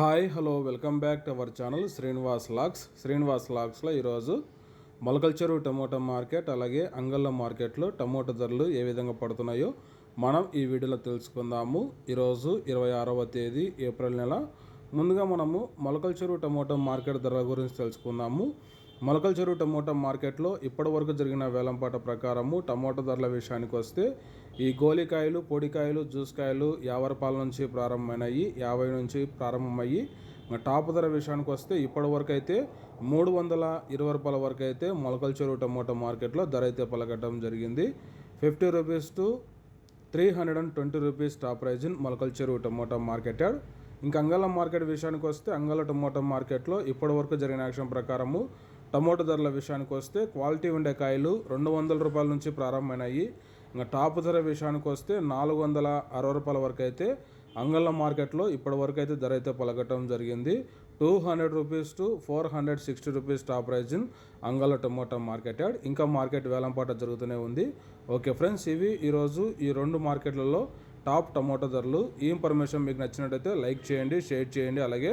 Hi hello welcome back to our channel Srinivas lakhs Srinivas లాక్స్లో ఈరోజు Molakalacheruvu tomato market అలాగే అంగళ్ళ మార్కెట్లో టమోటా ధరలు ఏ విధంగా పడుతున్నాయో మనం ఈ వీడియోలో తెలుసుకుందాము. ఈరోజు ఇరవై ఆరవ తేదీ ఏప్రిల్ నెల. ముందుగా మనము మొలకల్చెరు టమోటా మార్కెట్ ధరల గురించి తెలుసుకుందాము. మొలకల చెరువు టమోటా మార్కెట్లో ఇప్పటివరకు జరిగిన వేలంపాట ప్రకారము టమోటా ధరల విషయానికి వస్తే ఈ గోలికాయలు పొడికాయలు జ్యూస్ కాయలు యాభై రూపాయల నుంచి ప్రారంభమైనాయి యాభై నుంచి ప్రారంభమయ్యి టాప్ ధర విషయానికి వస్తే ఇప్పటివరకు అయితే మూడు వందల ఇరవై రూపాయల వరకు అయితే మొలకల చెరువు టమోటా మార్కెట్లో ధర అయితే పలకడం జరిగింది. Fifty rupees to three hundred and twenty rupees top price in Molakalacheruvu tomato market yard ఇంకా అంగళ మార్కెట్ విషయానికి వస్తే అంగళ టమోటా మార్కెట్లో ఇప్పటివరకు జరిగిన యాక్షన్ ప్రకారము టమోటా ధరల విషయానికి వస్తే క్వాలిటీ ఉండే కాయలు రెండు వందల రూపాయల నుంచి ప్రారంభమైనాయి. ఇంకా టాప్ ధర విషయానికి వస్తే నాలుగు వందల అరవై రూపాయల వరకు అయితే అంగళ్ళ మార్కెట్లో ఇప్పటి వరకు అయితే ధర అయితే పలకటం జరిగింది. Two hundred rupees to four hundred sixty rupees top price in అంగళ్ళ tomato market yard ఇంకా మార్కెట్ వేలంపాట జరుగుతూనే ఉంది. ఓకే ఫ్రెండ్స్ ఇవి ఈరోజు ఈ రెండు మార్కెట్లలో టాప్ టమోటా ధరలు. ఈ ఇన్ఫర్మేషన్ మీకు నచ్చినట్టయితే లైక్ చేయండి షేర్ చేయండి అలాగే